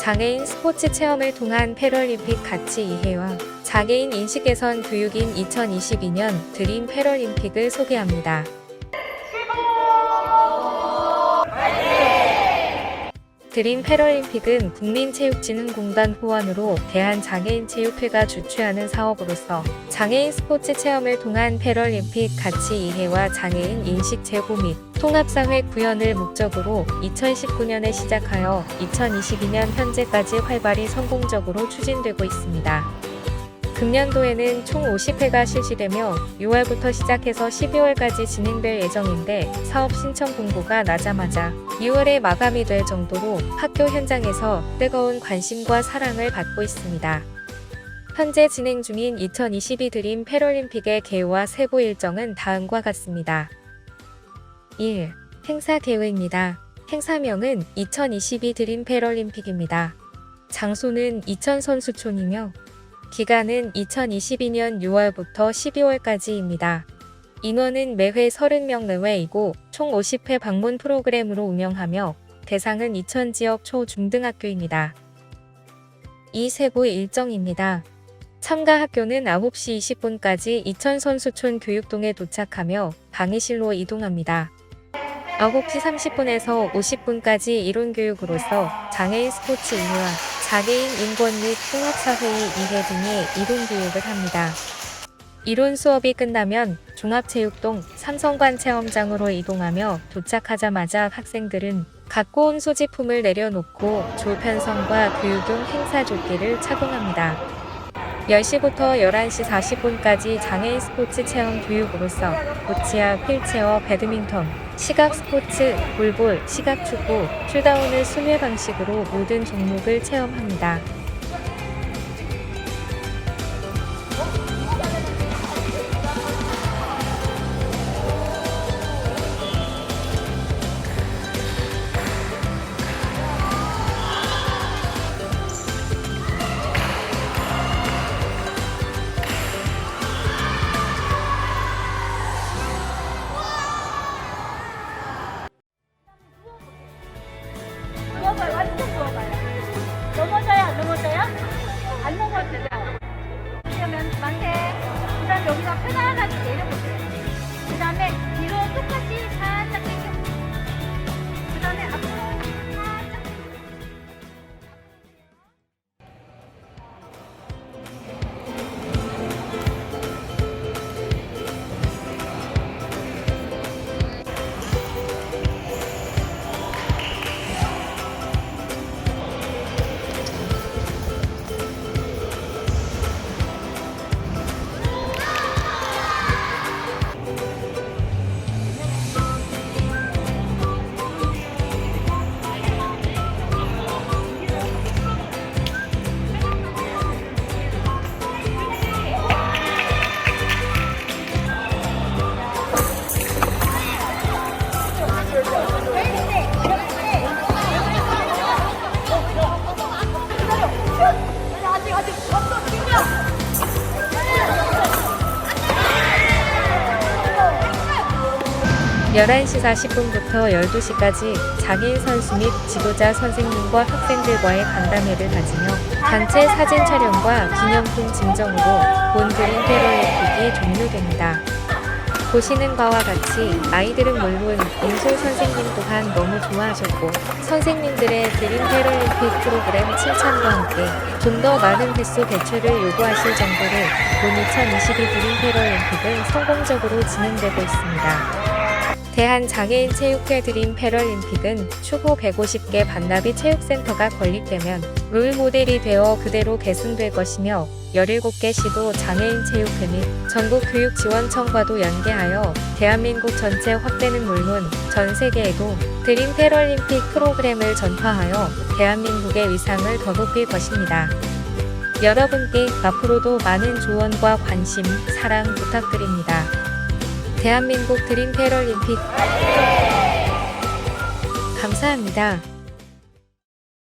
장애인 스포츠 체험을 통한 패럴림픽 가치 이해와 장애인 인식 개선 교육인 2022년 드림 패럴림픽을 소개합니다. 드림 패럴림픽은 국민체육진흥공단 후원으로 대한장애인체육회가 주최하는 사업으로서 장애인 스포츠 체험을 통한 패럴림픽 가치 이해와 장애인 인식 제고 및 통합사회 구현을 목적으로 2019년에 시작하여 2022년 현재까지 활발히 성공적으로 추진되고 있습니다. 금년도에는 총 50회가 실시되며 6월부터 시작해서 12월까지 진행될 예정인데 사업 신청 공고가 나자마자 6월에 마감이 될 정도로 학교 현장에서 뜨거운 관심과 사랑을 받고 있습니다. 현재 진행 중인 2022 드림 패럴림픽의 개요와 세부 일정은 다음과 같습니다. 1. 행사 개요입니다. 행사명은 2022 드림 패럴림픽입니다. 장소는 이천 선수촌이며 기간은 2022년 6월부터 12월까지입니다. 인원은 매회 30명 내외이고 총 50회 방문 프로그램으로 운영하며 대상은 이천 지역 초중등학교입니다. 이 세부 일정입니다. 참가 학교는 9시 20분까지 이천 선수촌 교육동에 도착하며 강의실로 이동합니다. 9시 30분에서 50분까지 이론교육으로서 장애인 스포츠 이해와 장애인 인권 및 통합사회의 이해 등의 이론 교육을 합니다. 이론 수업이 끝나면 종합체육동 삼성관 체험장으로 이동하며 도착하자마자 학생들은 갖고 온 소지품을 내려놓고 조편성과 교육용 행사 조끼를 착용합니다. 10시부터 11시 40분까지 장애인 스포츠 체험 교육으로서 보치아, 휠체어, 배드민턴, 시각 스포츠, 볼볼, 시각 축구, 툴다운을 순회 방식으로 모든 종목을 체험합니다. 그 다음 여기서 편안하게 내려보세요. 그 다음에 뒤로 똑같이 살 11시 40분부터 12시까지 장애인 선수 및 지도자 선생님과 학생들과의 간담회를 가지며 단체 사진 촬영과 기념품 증정으로 본 그린 패럴림픽이 종료됩니다. 보시는 바와 같이 아이들은 물론 인솔 선생님 또한 너무 좋아하셨고 선생님들의 드림 패럴림픽 프로그램 칭찬과 함께 좀 더 많은 횟수 개최를 요구하실 정도로 본 2022 드림 패럴림픽은 성공적으로 진행되고 있습니다. 대한장애인 체육회 드림 패럴림픽은 추후 150개 반나비 체육센터가 건립되면 롤 모델이 되어 그대로 계승될 것이며 17개 시도 장애인 체육회 및 전국교육지원청과도 연계하여 대한민국 전체 확대는 물론 전 세계에도 드림 패럴림픽 프로그램을 전파하여 대한민국의 위상을 더 높일 것입니다. 여러분께 앞으로도 많은 조언과 관심, 사랑 부탁드립니다. 대한민국 드림 패럴림픽 감사합니다.